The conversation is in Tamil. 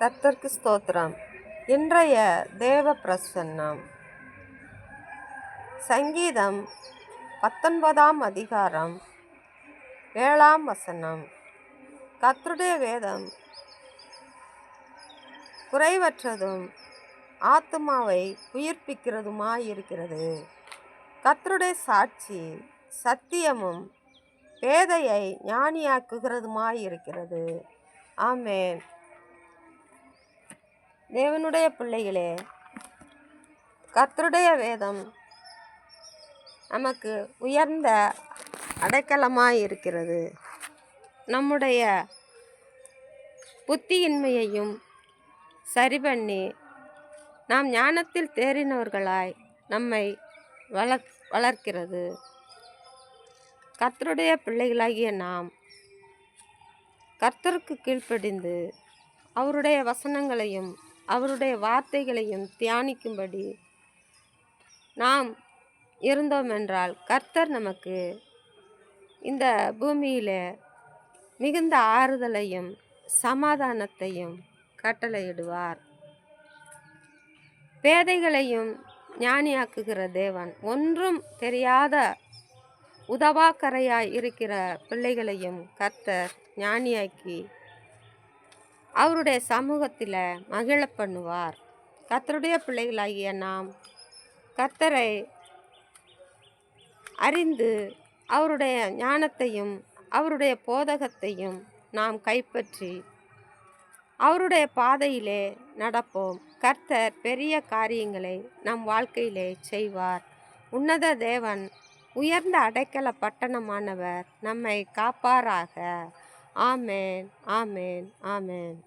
கர்த்தருக்கு ஸ்தோத்திரம். இன்றைய தேவ பிரசன்னம் சங்கீதம் பத்தொன்பதாம் அதிகாரம் ஏழாம் வசனம். கர்த்தருடைய வேதம் குறைவற்றதும் ஆத்மாவை உயிர்ப்பிக்கிறதுமாயிருக்கிறது. கர்த்தருடைய சாட்சி சத்தியமும் பேதையை ஞானியாக்குகிறதுமாயிருக்கிறது. ஆமேன். தேவனுடைய பிள்ளைகளே கர்த்தருடைய வேதம் நமக்கு உயர்ந்த அடைக்கலமாக இருக்கிறது நம்முடைய புத்தியின்மையையும் சரி பண்ணி நாம் ஞானத்தில் தேறினவர்களாய் நம்மை வளர் வளர்க்கிறது. கர்த்தருடைய பிள்ளைகளாகிய நாம் கர்த்தருக்கு கீழ்ப்படிந்து அவருடைய வசனங்களையும் அவருடைய வார்த்தைகளையும் தியானிக்கும்படி நாம் இருந்தோம் என்றால் கர்த்தர் நமக்கு இந்த பூமியில் மிகுந்த ஆறுதலையும் சமாதானத்தையும் கட்டளையிடுவார். பேதைகளையும் ஞானியாக்குகிற தேவன் ஒன்றும் தெரியாத உதவாக்கரையாய் இருக்கிற பிள்ளைகளையும் கர்த்தர் ஞானியாக்கி அவருடைய சமூகத்தில் மகிழ பண்ணுவார். கர்த்தருடைய பிள்ளைகளாகிய நாம் கர்த்தரை அறிந்து அவருடைய ஞானத்தையும் அவருடைய போதகத்தையும் நாம் கைப்பற்றி அவருடைய பாதையிலே நடப்போம். கர்த்தர் பெரிய காரியங்களை நம் வாழ்க்கையிலே செய்வார். உன்னத தேவன் உயர்ந்த அடைக்கல பட்டணமானவர் நம்மை காப்பாராக. ஆமேன் ஆமேன் ஆமேன்.